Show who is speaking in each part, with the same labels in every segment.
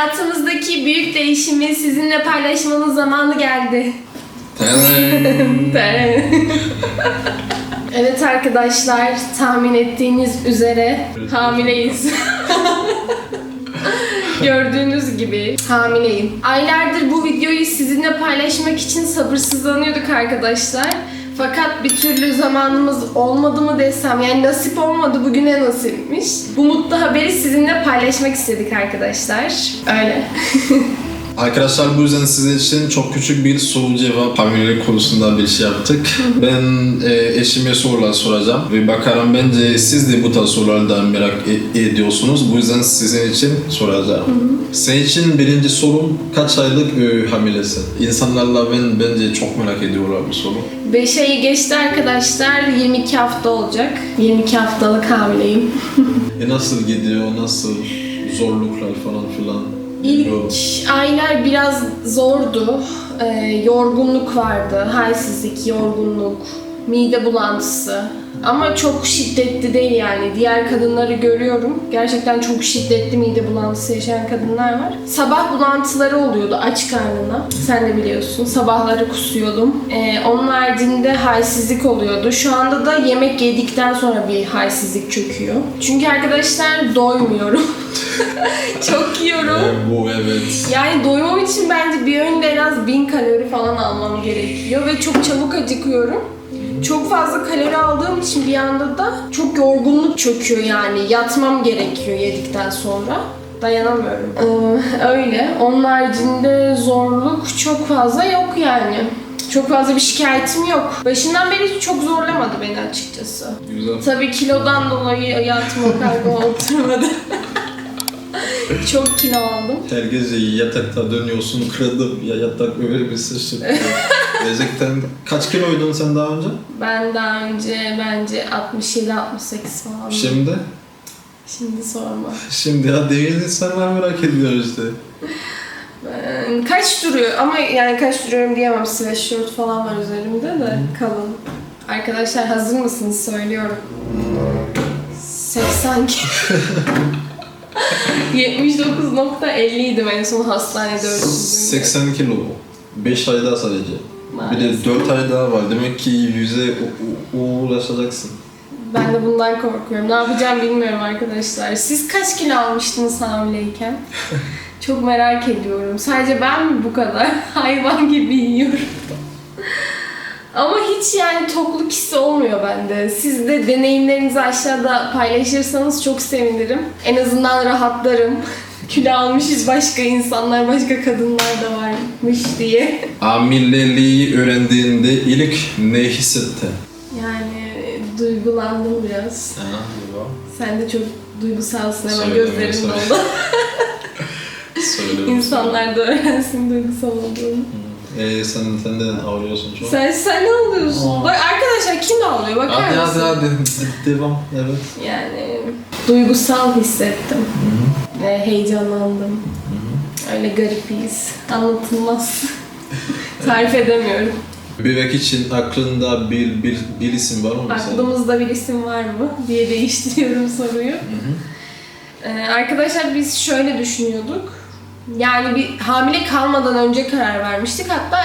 Speaker 1: Hayatımızdaki büyük değişimi sizinle paylaşmanın zamanı geldi. evet arkadaşlar, tahmin ettiğiniz üzere hamileyiz. Gördüğünüz gibi hamileyim. Aylardır bu videoyu sizinle paylaşmak için sabırsızlanıyorduk arkadaşlar. Fakat bir türlü zamanımız olmadı mı desem yani nasip olmadı bugüne nasipmiş. Bu mutlu haberi sizinle paylaşmak istedik arkadaşlar. Öyle.
Speaker 2: Arkadaşlar bu yüzden size için çok küçük bir soru cevap hamilelik konusunda bir şey yaptık. ben e, eşime sorular soracağım ve bakalım bence siz de bu tarz sorulardan merak e- ediyorsunuz. Bu yüzden sizin için soracağım. Senin için birinci sorum kaç aylık e, hamilesin? İnsanlarla ben bence çok merak ediyorlar bu soru.
Speaker 1: 5 ayı geçti arkadaşlar. 22 hafta olacak. 22 haftalık hamileyim.
Speaker 2: E nasıl gidiyor? Nasıl zorluklar falan filan?
Speaker 1: İlk aylar biraz zordu. Ee, yorgunluk vardı. Halsizlik, yorgunluk, mide bulantısı. Ama çok şiddetli değil yani. Diğer kadınları görüyorum. Gerçekten çok şiddetli mide bulantısı yaşayan kadınlar var. Sabah bulantıları oluyordu aç karnına. Sen de biliyorsun. Sabahları kusuyordum. Ee, onun haricinde halsizlik oluyordu. Şu anda da yemek yedikten sonra bir halsizlik çöküyor. Çünkü arkadaşlar doymuyorum. çok yiyorum.
Speaker 2: Bu evet.
Speaker 1: Yani doymam için bence bir öğünde en az 1000 kalori falan almam gerekiyor ve çok çabuk acıkıyorum. Çok fazla kalori aldığım için bir anda da çok yorgunluk çöküyor yani. Yatmam gerekiyor yedikten sonra. Dayanamıyorum. Ee, öyle. Onun haricinde zorluk çok fazla yok yani. Çok fazla bir şikayetim yok. Başından beri çok zorlamadı beni açıkçası.
Speaker 2: Güzel.
Speaker 1: Tabii kilodan dolayı yatıma kalkma oturmadı. çok kilo aldım.
Speaker 2: Her gece yatakta dönüyorsun, kırdım ya yatak öyle bir sıçrıyor. Gerçekten kaç kiloydun sen daha önce?
Speaker 1: Ben daha önce bence 67-68 falan.
Speaker 2: Şimdi?
Speaker 1: Şimdi sorma.
Speaker 2: Şimdi ya değil insanlar merak ediyor işte.
Speaker 1: Ben- kaç duruyor ama yani kaç duruyorum diyemem. Sweatshirt falan var üzerimde de kalın. Arkadaşlar hazır mısınız söylüyorum. 80 kilo. 79.50 idim en son hastanede ölçüldüğümde.
Speaker 2: 80 kilo. 5 ay daha sadece. Bir de
Speaker 1: Maalesef.
Speaker 2: 4 ay daha var. Demek ki yüze u- u- ulaşacaksın.
Speaker 1: Ben de bundan korkuyorum. Ne yapacağım bilmiyorum arkadaşlar. Siz kaç kilo almıştınız hamileyken? Çok merak ediyorum. Sadece ben mi bu kadar hayvan gibi yiyorum? Ama hiç yani tokluk hissi olmuyor bende. Siz de deneyimlerinizi aşağıda paylaşırsanız çok sevinirim. En azından rahatlarım. Kilo almışız başka insanlar, başka kadınlar da varmış diye.
Speaker 2: Hamileliği öğrendiğinde ilk ne hissettin?
Speaker 1: Yani duygulandım biraz.
Speaker 2: Ha,
Speaker 1: Sen de çok duygusalsın ama
Speaker 2: Söyle,
Speaker 1: gözlerin doldu. İnsanlar da öğrensin duygusal olduğunu.
Speaker 2: Ee, sen, sen neden ağlıyorsun çok?
Speaker 1: Sen, sen ne oluyorsun?
Speaker 2: Aa.
Speaker 1: Bak arkadaşlar kim ağlıyor bakar
Speaker 2: Hadi
Speaker 1: mısın?
Speaker 2: hadi hadi. Devam. Evet.
Speaker 1: Yani duygusal hissettim. Ve heyecanlandım. Öyle garibiyiz. Anlatılmaz. Tarif edemiyorum.
Speaker 2: Bebek için aklında bir, bir, bir isim var mı mesela?
Speaker 1: Aklımızda bir isim var mı diye değiştiriyorum soruyu. Ee, arkadaşlar biz şöyle düşünüyorduk. Yani bir hamile kalmadan önce karar vermiştik. Hatta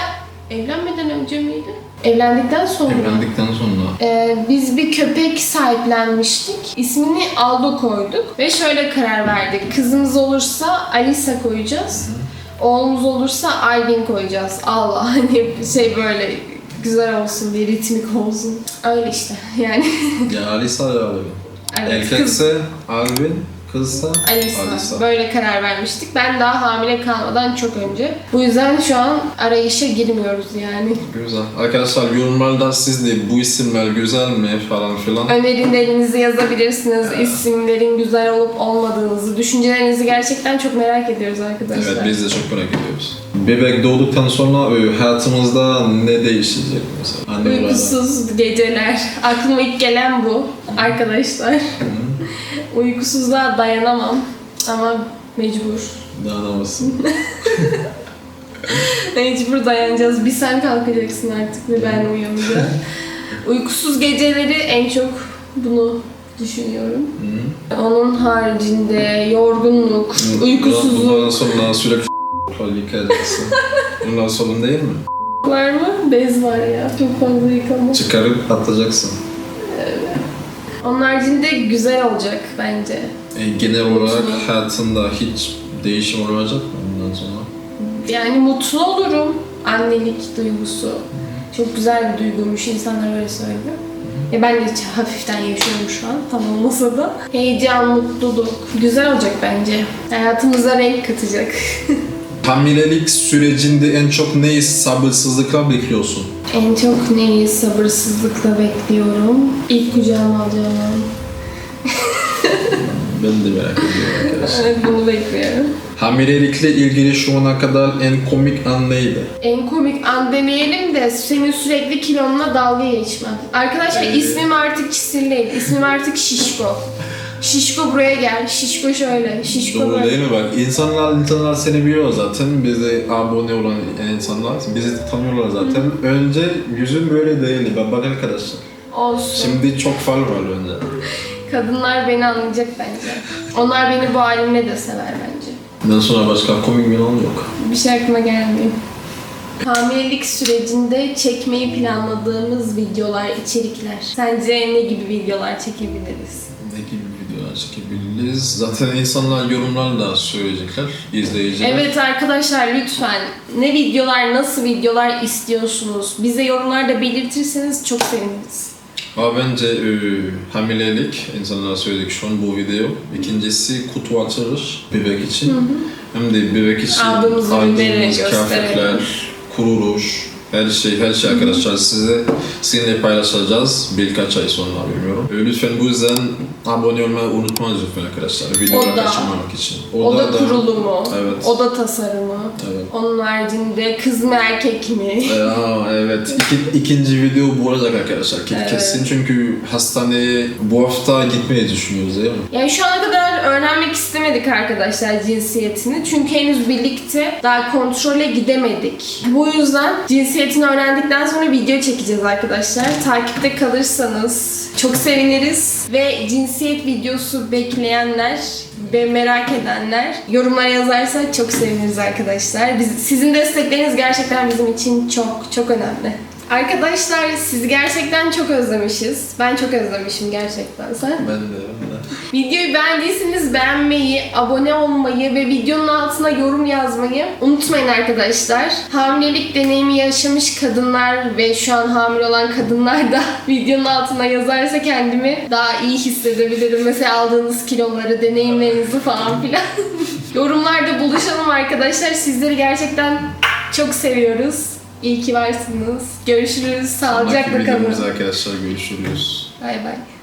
Speaker 1: evlenmeden önce miydi? Evlendikten sonra.
Speaker 2: Evlendikten sonra.
Speaker 1: Ee, biz bir köpek sahiplenmiştik. İsmini Aldo koyduk ve şöyle karar verdik. Kızımız olursa Alisa koyacağız. Oğlumuz olursa Alvin koyacağız. Allah hani şey böyle güzel olsun diye ritmik olsun. Öyle işte yani.
Speaker 2: Ya Alisa ya Alvin.
Speaker 1: Evet, kız-
Speaker 2: Erkekse Alvin, kızsa
Speaker 1: Alisa.
Speaker 2: Alisa.
Speaker 1: Böyle karar vermiştik. Ben daha hamile kalmadan çok önce. Bu yüzden şu an arayışa girmiyoruz yani.
Speaker 2: Güzel. Arkadaşlar yorumlarda siz de bu isimler güzel mi falan filan.
Speaker 1: Önerilerinizi yazabilirsiniz. İsimlerin güzel olup olmadığınızı, düşüncelerinizi gerçekten çok merak ediyoruz arkadaşlar.
Speaker 2: Evet biz de çok merak ediyoruz. Bebek doğduktan sonra e, hayatımızda ne değişecek mesela? Anne.
Speaker 1: Uykusuz geceler. Aklıma ilk gelen bu arkadaşlar. Uykusuzluğa dayanamam ama mecbur.
Speaker 2: Ne anlamasın.
Speaker 1: Mecbur dayanacağız. Bir sen kalkacaksın artık ve ben uyanacağım. Uykusuz geceleri en çok bunu düşünüyorum. Onun haricinde yorgunluk, uykusuzluk
Speaker 2: Bundan sonra sürekli yıkayacaksın. Bundan sorun değil mi?
Speaker 1: var mı? Bez var ya. Çok fazla yıkama.
Speaker 2: Çıkarıp atacaksın.
Speaker 1: Onun haricinde güzel olacak bence.
Speaker 2: E, genel olarak hayatında hiç değişim olmayacak mı bundan sonra?
Speaker 1: Yani mutlu olurum. Annelik duygusu. Çok güzel bir duyguymuş. İnsanlar öyle söylüyor. E ben de hafiften yaşıyorum şu an. Tam olmasa da. Heyecan, mutluluk. Güzel olacak bence. Hayatımıza renk katacak.
Speaker 2: Hamilelik sürecinde en çok neyi sabırsızlıkla bekliyorsun?
Speaker 1: en çok neyi sabırsızlıkla bekliyorum? İlk kucağıma alacağım.
Speaker 2: Ben de merak ediyorum arkadaşlar.
Speaker 1: Evet bunu bekliyorum.
Speaker 2: Hamilelikle ilgili şu ana kadar en komik an neydi?
Speaker 1: En komik an demeyelim de senin sürekli kilonla dalga geçmen. Arkadaşlar
Speaker 2: Evet.
Speaker 1: ismim artık Çisil değil. İsmim artık Şişko. Şişko buraya gel. Şişko şöyle. Şişko
Speaker 2: Doğru
Speaker 1: böyle.
Speaker 2: değil mi bak? İnsanlar, insanlar seni biliyor zaten. Bize abone olan insanlar bizi tanıyorlar zaten. Önce yüzün böyle değildi. Bak, bak arkadaşlar.
Speaker 1: Olsun.
Speaker 2: Şimdi çok fark var önce.
Speaker 1: Kadınlar beni anlayacak bence. Onlar beni bu halimle de sever bence.
Speaker 2: Bundan sonra başka komik bir an yok.
Speaker 1: Bir şey aklıma gelmiyor. Hamilelik sürecinde çekmeyi planladığımız videolar, içerikler. Sence ne gibi videolar çekebiliriz?
Speaker 2: Ne gibi videolar çekebiliriz? Zaten insanlar yorumlarla söyleyecekler, izleyiciler.
Speaker 1: Evet arkadaşlar lütfen ne videolar, nasıl videolar istiyorsunuz? Bize yorumlarda belirtirseniz çok seviniriz.
Speaker 2: Ama bence e, hamilelik, insanlara söyledik şu an bu video. İkincisi kutu açılış bebek için. Hem de bebek için
Speaker 1: Aldığımız ürünleri gösterelim.
Speaker 2: kıyafetler, kuru ruj, her şey, her şey arkadaşlar size sizinle paylaşacağız birkaç ay sonra bilmiyorum. E, Lütfen bu yüzden abone olmayı unutmayın lütfen arkadaşlar. Videoları
Speaker 1: Oda.
Speaker 2: kaçırmamak için.
Speaker 1: Oda, kurulumu,
Speaker 2: Evet.
Speaker 1: oda tasarımı,
Speaker 2: Evet.
Speaker 1: onun haricinde kız mı erkek mi?
Speaker 2: E, Aa, evet. İki, ikinci video bu olacak arkadaşlar.
Speaker 1: Evet.
Speaker 2: Kesin çünkü hastaneye bu hafta gitmeyi düşünüyoruz değil mi?
Speaker 1: Yani şu ana kadar öğrenmek istemedik arkadaşlar cinsiyetini. Çünkü henüz birlikte daha kontrole gidemedik. Bu yüzden cinsiyetini öğrendikten sonra video çekeceğiz arkadaşlar. Takipte kalırsanız çok seviniriz. Ve cinsiyet videosu bekleyenler ve merak edenler yorumlara yazarsa çok seviniriz arkadaşlar. Biz, sizin destekleriniz gerçekten bizim için çok çok önemli. Arkadaşlar sizi gerçekten çok özlemişiz. Ben çok özlemişim gerçekten. Sen?
Speaker 2: Ben de. Ben de.
Speaker 1: Videoyu beğendiyseniz beğenmeyi, abone olmayı ve videonun altına yorum yazmayı unutmayın arkadaşlar. Hamilelik deneyimi yaşamış kadınlar ve şu an hamile olan kadınlar da videonun altına yazarsa kendimi daha iyi hissedebilirim. Mesela aldığınız kiloları, deneyimlerinizi falan filan. Yorumlarda buluşalım arkadaşlar. Sizleri gerçekten çok seviyoruz. İyi ki varsınız. Görüşürüz.
Speaker 2: Sonraki
Speaker 1: Sağlıcakla kalın.
Speaker 2: arkadaşlar görüşürüz.
Speaker 1: Bay bay.